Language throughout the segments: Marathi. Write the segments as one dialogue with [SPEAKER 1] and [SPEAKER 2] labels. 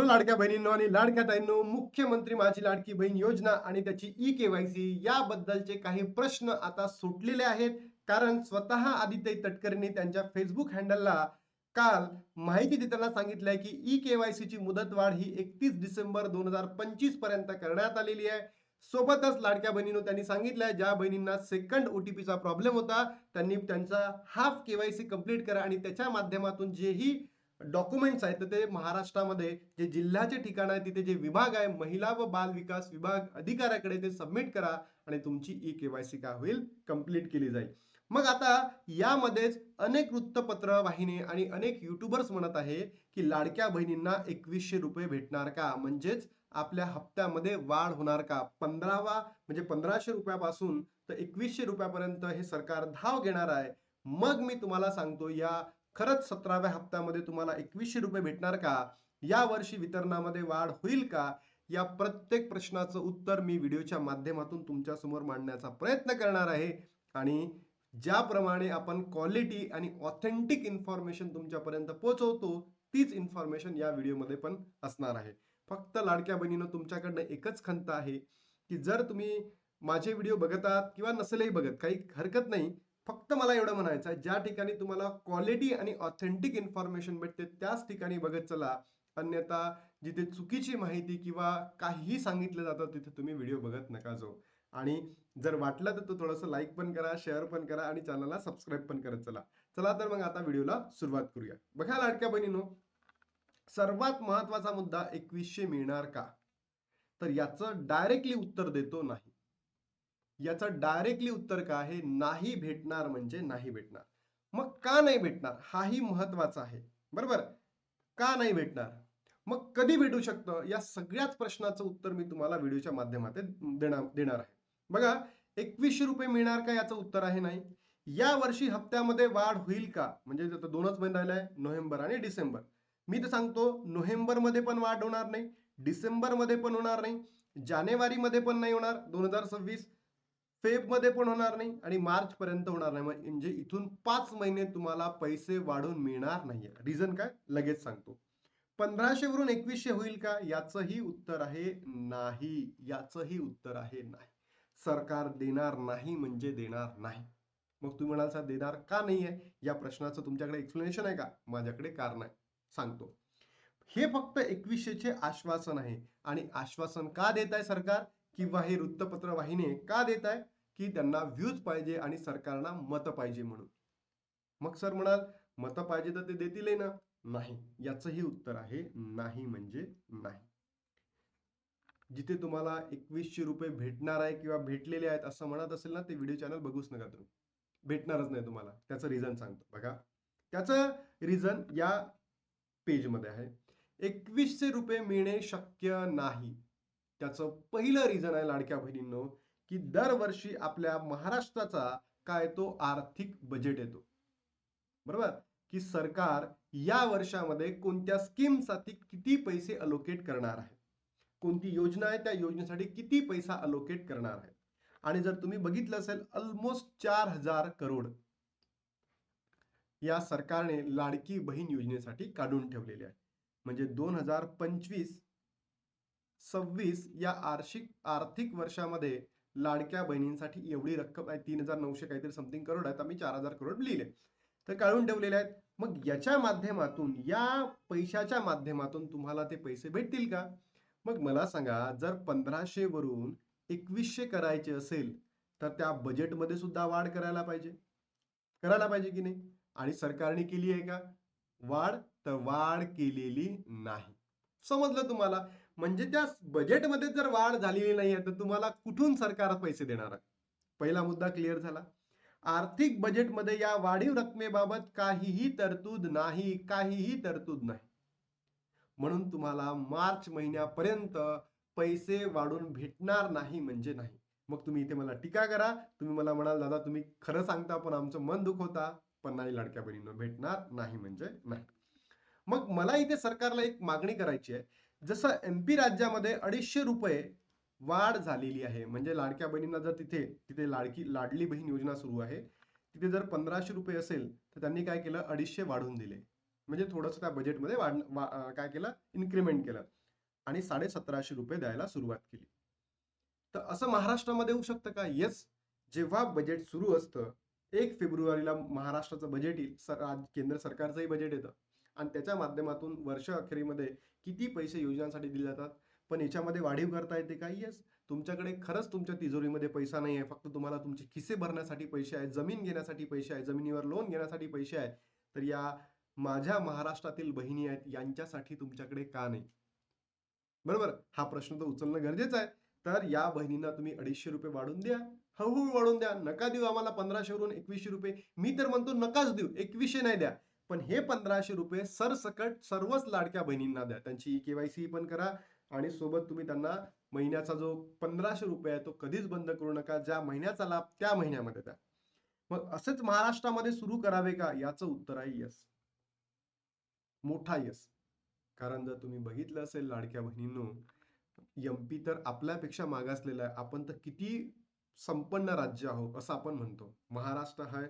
[SPEAKER 1] हॅलो लाडक्या बहिणींनो आणि लाडक्या ताईंनो मुख्यमंत्री माझी लाडकी बहीण योजना आणि त्याची ई केवायसी याबद्दलचे काही प्रश्न आता सुटलेले आहेत. कारण स्वतः आदित्य तटकरेंनी त्यांच्या फेसबुक हँडलला काल माहिती देताना सांगितलंय की ई केवायसीची मुदतवाढ ही एकतीस डिसेंबर दोन हजार पंचवीसपर्यंत करण्यात आलेली आहे. सोबतच लाडक्या बहिणींनो त्यांनी सांगितलंय ज्या बहिणींना सेकंड ओटीपीचा प्रॉब्लेम होता त्यांनी त्यांचा हाफ केवायसी कंप्लीट करा आणि त्याच्या माध्यमातून जेही डॉक्युमेंट्स आहेत तर ते महाराष्ट्रामध्ये जे जिल्ह्याचे ठिकाण आहे तिथे जे विभाग आहे महिला व बाल विकास विभाग अधिकाऱ्याकडे ते सबमिट करा आणि तुमची ई केवायसी काय होईल कंप्लीट केली जाईल. मग आता यामध्येच अनेक वृत्तपत्र वाहिनी आणि अनेक युट्यूबर्स म्हणत आहे की लाडक्या बहिणींना एकवीसशे रुपये भेटणार का? म्हणजेच आपल्या हप्त्यामध्ये वाढ होणार का? पंधरावा म्हणजे पंधराशे रुपयापासून तर एकवीसशे रुपयापर्यंत हे सरकार धाव घेणार आहे. मग मी तुम्हाला सांगतो या खरंच सतराव्या हप्त्यामध्ये तुम्हाला एकवीसशे रुपये भेटणार का? या वर्षी वितरणामध्ये वाढ होईल का? या प्रत्येक प्रश्नाचं उत्तर मी व्हिडिओच्या माध्यमातून तुमच्यासमोर मांडण्याचा प्रयत्न करणार आहे. आणि ज्याप्रमाणे आपण क्वालिटी आणि ऑथेंटिक इन्फॉर्मेशन तुमच्यापर्यंत पोहोचवतो तीच इन्फॉर्मेशन या व्हिडिओमध्ये पण असणार आहे. फक्त लाडक्या बहिणीनं तुमच्याकडनं एकच खंत आहे की जर तुम्ही माझे व्हिडिओ बघतात किंवा नसेलही बघत काही हरकत नाही फक्त मला एवढं म्हणायचं आहे ज्या ठिकाणी तुम्हाला क्वालिटी आणि ऑथेंटिक इन्फॉर्मेशन भेटते त्याच ठिकाणी बघत चला. अन्यथा जिथे चुकीची माहिती किंवा काहीही सांगितलं जातं तिथे तुम्ही व्हिडिओ बघत नका जो आणि जर वाटलं तर तो थोडंसं लाईक पण करा शेअर पण करा आणि चॅनलला सबस्क्राईब पण करत चला. चला तर मग आता व्हिडिओला सुरुवात करूया. बघा लाडक्या बहिणीनो सर्वात महत्त्वाचा मुद्दा एकवीसशे मिळणार का? तर याचं डायरेक्टली उत्तर देतो नाही. याचं डायरेक्टली उत्तर काय आहे? नाही भेटणार म्हणजे नाही भेटणार. मग का नाही भेटणार? हाही महत्त्वाचा आहे. बरोबर? का नाही भेटणार? मग कधी भेटू शकतं? या सगळ्याच प्रश्नाचं उत्तर मी तुम्हाला व्हिडिओच्या माध्यमातून देणार देणार आहे. बघा एकवीसशे रुपये मिळणार का याचं उत्तर आहे नाही? या वर्षी हप्त्यामध्ये वाढ होईल का? म्हणजे दोनच महिने राहिले आहे नोव्हेंबर आणि डिसेंबर. मी तर सांगतो नोव्हेंबरमध्ये पण वाढ होणार नाही डिसेंबरमध्ये पण होणार नाही जानेवारीमध्ये पण नाही होणार दोन हजार सव्वीस फेबमध्ये पण होणार नाही आणि मार्च पर्यंत होणार नाही. म्हणजे इथून पाच महिने तुम्हाला पैसे वाढून मिळणार नाहीये. रिझन काय? लगेच सांगतो. पंधराशे वरून एकवीसशे होईल का? याचंही उत्तर आहे नाही. याचंही उत्तर आहे नाही. सरकार देणार नाही म्हणजे देणार नाही. मग तुम्ही म्हणाल सर देणार का नाही आहे या प्रश्नाचं तुमच्याकडे एक्सप्लेनेशन आहे का? माझ्याकडे कारण आहे सांगतो. हे फक्त एकवीसशेचे आश्वासन आहे. आणि आश्वासन का देत आहे सरकार? किंवा हे वृत्तपत्र वाहिनी का देत आहे? की त्यांना व्ह्यूज पाहिजे आणि सरकारना मत पाहिजे म्हणून. मग सर म्हणाल मत पाहिजे तर ते देतीलही ना? नाही. याचंही उत्तर आहे नाही म्हणजे नाही. जिथे तुम्हाला एकवीसशे रुपये भेटणार आहे किंवा भेटलेले आहेत असं म्हणत असेल ना ते व्हिडिओ चॅनल बघूच नका तुम्ही. भेटणारच नाही तुम्हाला. त्याचं रिझन सांगतो. बघा. त्याचं रिझन या पेजमध्ये आहे. एकवीसशे रुपये मिळणे शक्य नाही. त्याचं पहिलं रिझन आहे लाडक्या बहिणींनो की दरवर्षी आपल्या महाराष्ट्राचा काय तो आर्थिक बजेट येतो. बरोबर? की सरकार या वर्षामध्ये कोणत्या स्कीमसाठी किती पैसे अलोकेट करणार आहे? कोणती योजना आहे? त्या योजनेसाठी किती पैसा अलोकेट करणार आहे? आणि जर तुम्ही बघितलं असेल ऑलमोस्ट चार हजार करोड या सरकारने लाडकी बहीण योजनेसाठी काढून ठेवलेली आहे. म्हणजे दोन हजार पंचवीस सव्वीस या आर्शिक आर्थिक वर्षामध्ये लाडक्या बहिणींसाठी एवढी रक्कम आहे तीन हजार नऊशे काहीतरी समथिंग करोड आहेत आम्ही चार हजार करोड लिहिले. तर काढून ठेवलेले आहेत. मग याच्या माध्यमातून या पैशाच्या माध्यमातून तुम्हाला ते पैसे भेटतील का? मग मला सांगा जर पंधराशे वरून एकवीसशे करायचे असेल तर त्या बजेटमध्ये सुद्धा वाढ करायला पाहिजे. करायला पाहिजे की नाही? आणि सरकारने केली आहे का? वाढ तर वाढ केलेली नाही. समजलं तुम्हाला? म्हणजे त्या बजेटमध्ये जर वाढ झालेली नाही आहे तर तुम्हाला कुठून सरकार पैसे देणार? आहे पहिला मुद्दा क्लिअर झाला. आर्थिक बजेटमध्ये या वाढीव रकमेबाबत काहीही तरतूद नाही काहीही तरतूद नाही. म्हणून तुम्हाला मार्च महिन्यापर्यंत पैसे वाढून भेटणार नाही म्हणजे नाही. मग तुम्ही इथे मला टीका करा. तुम्ही मला म्हणाल दादा तुम्ही खरं सांगता पण आमचं मन दुखवता पण नाही लाडक्या बहिणीनं भेटणार नाही म्हणजे नाही. मग मला इथे सरकारला एक मागणी करायची आहे. जसं एमपी राज्यामध्ये अडीचशे रुपये वाढ झालेली आहे. म्हणजे लाडक्या बहिणींना जर तिथे तिथे लाडकी लाडली बहीण योजना सुरू आहे तिथे जर पंधराशे रुपये असेल तर त्यांनी काय केलं? अडीचशे वाढवून दिले. म्हणजे थोडंसं त्या बजेटमध्ये वाढ वा- काय केलं? इन्क्रीमेंट केलं. आणि साडे सतराशे रुपये द्यायला सुरुवात केली. तर असं महाराष्ट्रामध्ये होऊ शकतं का? येस जेव्हा बजेट सुरू असतं एक फेब्रुवारीला महाराष्ट्राचं बजेट येईल सर केंद्र सरकारचंही बजेट येतं. आणि त्याच्या माध्यमातून वर्ष अखेरीमध्ये किती पैसे योजनांसाठी दिले जातात? पण याच्यामध्ये वाढीव करता येते का? येस तुमच्याकडे खरंच तुमच्या तिजोरीमध्ये पैसा नाही आहे. फक्त तुम्हाला तुमचे खिसे भरण्यासाठी पैसे आहेत जमीन घेण्यासाठी पैसे आहे जमिनीवर लोन घेण्यासाठी पैसे आहे तर या माझ्या महाराष्ट्रातील बहिणी आहेत यांच्यासाठी तुमच्याकडे का नाही? बरोबर? हा प्रश्न तर उचलणं गरजेचं आहे. तर या बहिणींना तुम्ही अडीचशे रुपये वाढून द्या. हळूहळू वाढून द्या. नका देऊ आम्हाला पंधराशे वरून एकवीसशे रुपये. मी तर म्हणतो नकाच देऊ. एकवीसशे नाही द्या. पण हे पंधराशे रुपये सरसकट सर्वच लाडक्या बहिणींना द्या. त्यांची ई केवायसी पण करा आणि सोबत तुम्ही त्यांना महिन्याचा जो पंधराशे रुपये आहे तो कधीच बंद करू नका. ज्या महिन्याचा लाभ त्या महिन्यामध्ये द्या. मग असेच महाराष्ट्रामध्ये सुरू करावे का? याचं उत्तर आहे यस मोठा यस कारण जर तुम्ही बघितलं असेल लाडक्या बहिणींनो एमपी तर आपल्यापेक्षा मागासलेला आहे. आपण तर किती संपन्न राज्य आहोत असं आपण म्हणतो. महाराष्ट्र हा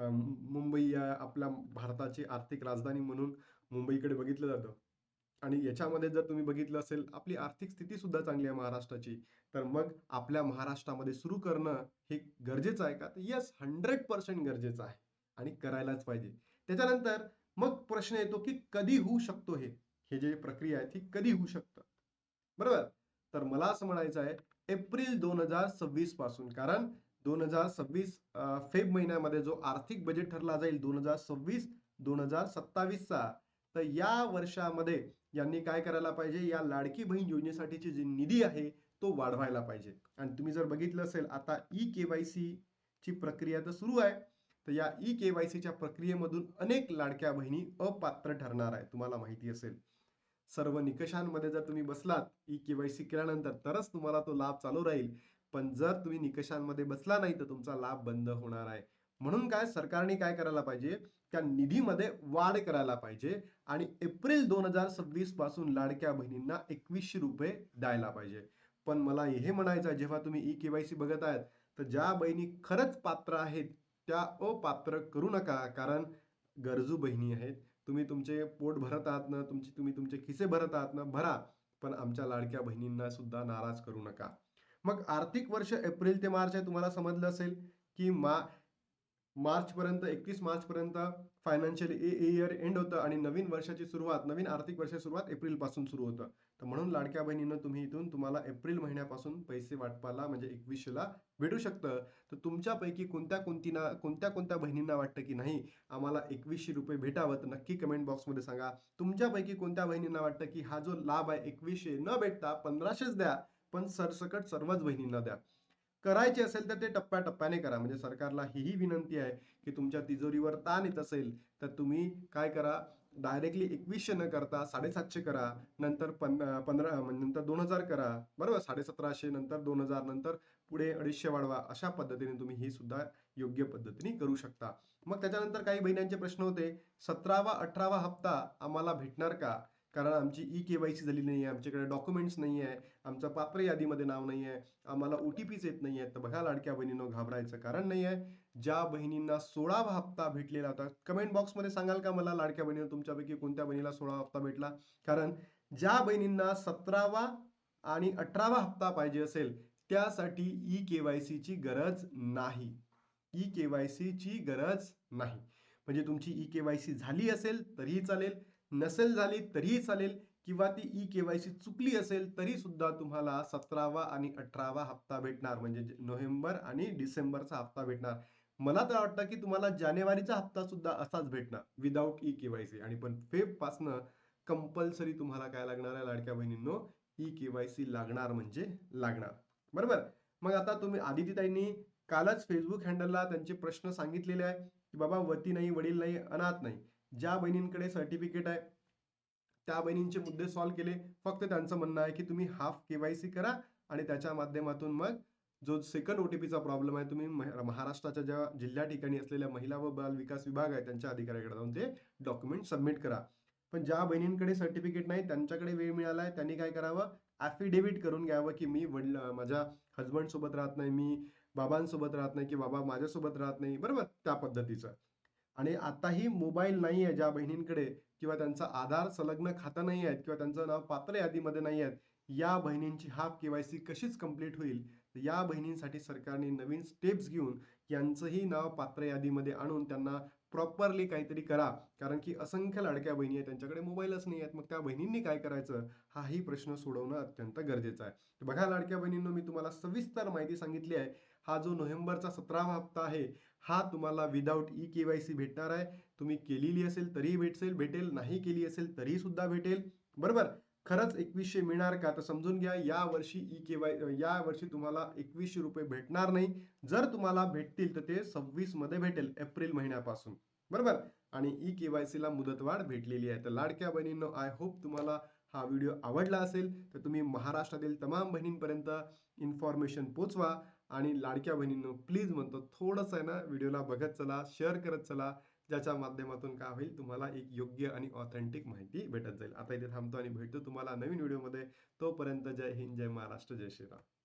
[SPEAKER 1] मुंबई या आपल्या भारताची आर्थिक राजधानी म्हणून मुंबईकडे बघितलं जातं. आणि याच्यामध्ये जर तुम्ही बघितलं असेल आपली आर्थिक स्थिती सुद्धा चांगली आहे महाराष्ट्राची. तर मग आपल्या महाराष्ट्रामध्ये सुरू करणं हे गरजेचं आहे का? तर यस हंड्रेड पर्सेंट गरजेचं आहे. आणि करायलाच पाहिजे. त्याच्यानंतर मग प्रश्न येतो की कधी होऊ शकतो हे? हे जे प्रक्रिया आहे ती कधी होऊ शकतं? बरोबर? तर मला असं म्हणायचं आहे एप्रिल दोन हजार सव्वीसपासून. कारण दोन हजार सव्वीस फेब महिन्यामध्ये जो आर्थिक बजेट ठरला जाईल दोन हजार सव्वीस दोन हजार सत्तावीसचा तर या वर्षामध्ये यांनी काय करायला पाहिजे? या लाडकी बहीण योजनेसाठीची जी निधी आहे तो वाढवायला पाहिजे. आणि तुम्ही जर बघितलं असेल आता ई केवायसी ची प्रक्रिया तर सुरू आहे. तर या ई केवायसीच्या प्रक्रियेमधून अनेक लाडक्या बहिणी अपात्र ठरणार आहे तुम्हाला माहिती असेल. सर्व निकषांमध्ये जर तुम्ही बसलात ई केवायसी केल्यानंतर तरच तुम्हाला तो लाभ चालू राहील. पण जर तुम्ही निकषांमध्ये बसला नाही तर तुमचा लाभ बंद होणार आहे. म्हणून काय सरकारने काय करायला पाहिजे? त्या निधीमध्ये वाढ करायला पाहिजे आणि एप्रिल दोन हजार सव्वीसपासून लाडक्या बहिणींना एकवीसशे रुपये द्यायला पाहिजे. पण मला हे म्हणायचं आहे जेव्हा तुम्ही ई केवायसी बघत आहेत तर ज्या बहिणी खरंच पात्र आहेत त्या अपात्र करू नका कारण गरजू बहिणी आहेत. तुम्ही तुमचे पोट भरत आहात ना तुमची तुम्ही तुमचे खिसे भरत आहात ना भरा. पण आमच्या लाडक्या बहिणींना सुद्धा नाराज करू नका. मग आर्थिक वर्ष एप्रिल ते मार्च आहे तुम्हाला समजलं असेल की मा मार्चपर्यंत एकतीस मार्चपर्यंत फायनान्शियल इयर एंड होतं आणि नवीन वर्षाची सुरुवात नवीन आर्थिक वर्षाची सुरुवात एप्रिलपासून सुरू होतं. तर म्हणून लाडक्या बहिणींना तुम्ही इथून तुम्हाला एप्रिल महिन्यापासून पैसे वाटपाला म्हणजे एकवीसशेला भेटू शकतं. तर तुमच्यापैकी कोणत्या कोणतीना कोणत्या कोणत्या बहिणींना वाटतं की नाही आम्हाला एकवीसशे रुपये भेटावं तर नक्की कमेंट बॉक्समध्ये सांगा. तुमच्यापैकी कोणत्या बहिणींना वाटतं की हा जो लाभ आहे एकवीसशे न भेटता पंधराशेच द्या. पण सरसकट सर्वच बहिणींना द्या. करायचे असेल तर ते टप्प्याटप्प्याने करा. म्हणजे सरकारला हीही विनंती आहे की तुमच्या तिजोरीवर ताण येत असेल तर तुम्ही काय करा? डायरेक्टली एकवीसशे न करता साडेसातशे करा. नंतर पं पंधरा नंतर दोन हजार करा. बरोबर? साडेसतराशे नंतर दोन हजार नंतर पुढे अडीचशे वाढवा. अशा पद्धतीने तुम्ही ही सुद्धा योग्य पद्धतीने करू शकता. मग त्याच्यानंतर काही बहिण्यांचे प्रश्न होते. सतरावा अठरावा हप्ता आम्हाला भेटणार का? कारण आमची ई केवायसी झाली नाही आहे आमच्याकडे डॉक्युमेंट्स नाही आहे आमचं पात्र यादीमध्ये नाव नाही आहे आम्हाला ओ टी पीच येत नाही आहे तर बघा लाडक्या बहिणींनो घाबरायचं कारण नाही आहे ज्या बहिणींना सोळावा हप्ता भेटलेला होता कमेंट बॉक्समध्ये सांगाल का मला लाडक्या बहिणीनं तुमच्यापैकी कोणत्या बहिणीला सोळा हप्ता भेटला? कारण ज्या बहिणींना सतरावा आणि अठरावा हप्ता पाहिजे असेल त्यासाठी ई केवायसीची गरज नाही. ई केवायसीची गरज नाही. म्हणजे तुमची ई केवायसी झाली असेल तरीही चालेल. नसेल झाली तरीही चालेल किंवा ती ई केवायसी चुकली असेल तरी सुद्धा तुम्हाला सतरावा आणि अठरावा हप्ता भेटणार. म्हणजे नोव्हेंबर आणि डिसेंबरचा हप्ता भेटणार. मला तर वाटतं की तुम्हाला जानेवारीचा हप्ता सुद्धा असाच भेटणार विदाऊट ई केवायसी आणि पण फेब पासनं कंपल्सरी तुम्हाला काय लागणार आहे लाडक्या बहिणींनो? ई केवायसी लागणार म्हणजे लागणार. बरोबर? मग आता तुम्ही आदितीताईंनी कालच फेसबुक हँडलला त्यांचे प्रश्न सांगितलेले आहे की बाबा वती नाही वडील नाही अनाथ नाही. ज्या बहिणींकडे सर्टिफिकेट आहे त्या बहिणींचे मुद्दे सॉल्व्ह केले. फक्त त्यांचं म्हणणं आहे की तुम्ही हाफ केवायसी करा आणि त्याच्या माध्यमातून मग जो सेकंड ओटीपीचा प्रॉब्लेम आहे तुम्ही महाराष्ट्राच्या ज्या जिल्ह्या ठिकाणी असलेल्या महिला व बाल विकास विभाग आहे त्यांच्या अधिकाऱ्याकडे जाऊन ते डॉक्युमेंट सबमिट करा. पण ज्या बहिणींकडे सर्टिफिकेट नाही त्यांच्याकडे वेळ मिळाला आहे त्यांनी काय करावं? ॲफिडेव्हिट करून घ्यावं की मी वडील माझ्या हजबंड सोबत राहत नाही मी बाबांसोबत राहत नाही की बाबा माझ्यासोबत राहत नाही. बरोबर? त्या पद्धतीचं. आणि आताही मोबाईल नाही आहे ज्या बहिणींकडे किंवा त्यांचा आधार संलग्न खातं नाही आहेत किंवा त्यांचं नाव पात्र यादीमध्ये नाही आहेत या बहिणींची हाफ केवायसी कशीच कंप्लीट होईल? तर या बहिणींसाठी सरकारने नवीन स्टेप्स घेऊन यांचंही नाव पात्र यादीमध्ये आणून त्यांना प्रॉपरली काहीतरी करा. कारण की असंख्य लाडक्या बहिणी आहेत त्यांच्याकडे मोबाईलच नाही आहेत. मग त्या बहिणींनी काय करायचं? हाही प्रश्न सोडवणं अत्यंत गरजेचं आहे. तर बघा लाडक्या बहिणींनो मी तुम्हाला सविस्तर माहिती सांगितली आहे. हा जो नोव्हेंबरचा सतरावा हप्ता आहे हा तुम्हाला without E K Y C भेटणार आहे. तुम्ही केलेली असेल तरीही भेटेल भेटेल नाही केली असेल तरी सुद्धा भेटेल. बरोबर? खरंच एकवीसशे मिळणार का? तर समजून घ्या या वर्षी ई के वाय या वर्षी तुम्हाला एकवीसशे रुपये भेटणार नाही. जर तुम्हाला भेटतील तर ते सव्वीसमध्ये भेटेल एप्रिल महिन्यापासून. बरोबर? आणि ई के वाय सीला मुदतवाढ भेटलेली आहे. तर लाडक्या बहिणींनो आय होप तुम्हाला हा व्हिडिओ आवडला असेल. तर तुम्ही महाराष्ट्रातील तमाम बहिणींपर्यंत इन्फॉर्मेशन पोचवा. आणि लाडक्या बहिणींनो प्लीज म्हणतो थोडंसं आहे ना व्हिडिओला बघत चला शेअर करत चला ज्याच्या माध्यमातून काय होईल तुम्हाला एक योग्य आणि ऑथेंटिक माहिती भेटत जाईल. आता इथे थांबतो आणि भेटतो तुम्हाला नवीन व्हिडिओमध्ये. तोपर्यंत जय हिंद जय महाराष्ट्र जय श्रीराम.